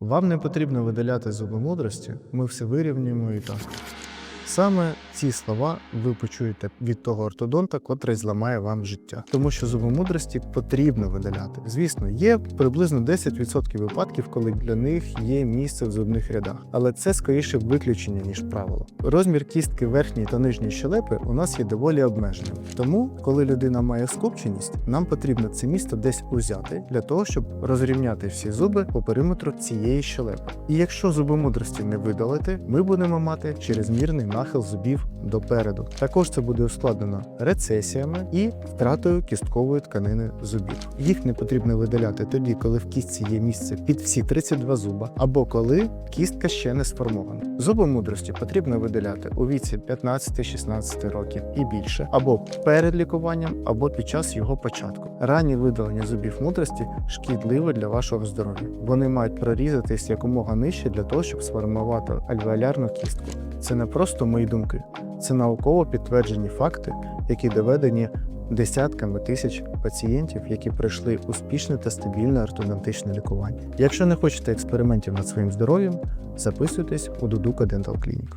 Вам не потрібно видаляти зуби мудрості, ми все вирівнюємо і так. Саме ці слова ви почуєте від того ортодонта, котрий зламає вам життя. Тому що зуби мудрості потрібно видаляти. Звісно, є приблизно 10% випадків, коли для них є місце в зубних рядах, але це скоріше виключення, ніж правило. Розмір кістки верхньої та нижньої щелепи у нас є доволі обмеженим. Тому, коли людина має скупченість, нам потрібно це місто десь узяти для того, щоб розрівняти всі зуби по периметру цієї щелепи. І якщо зуби мудрості не видалити, ми будемо мати чрезмірний нахил зубів допереду. Також це буде ускладнено рецесіями і втратою кісткової тканини зубів. Їх не потрібно видаляти тоді, коли в кістці є місце під всі 32 зуба, або коли кістка ще не сформована. Зуби мудрості потрібно видаляти у віці 15-16 років і більше, або перед лікуванням, або під час його початку. Раннє видалення зубів мудрості шкідливе для вашого здоров'я. Вони мають прорізатись якомога нижче для того, щоб сформувати альвеолярну кістку. Це не просто мої думки, це науково підтверджені факти, які доведені десятками тисяч пацієнтів, які пройшли успішне та стабільне ортодонтичне лікування. Якщо не хочете експериментів над своїм здоров'ям, записуйтесь у Дудука Dental Clinic.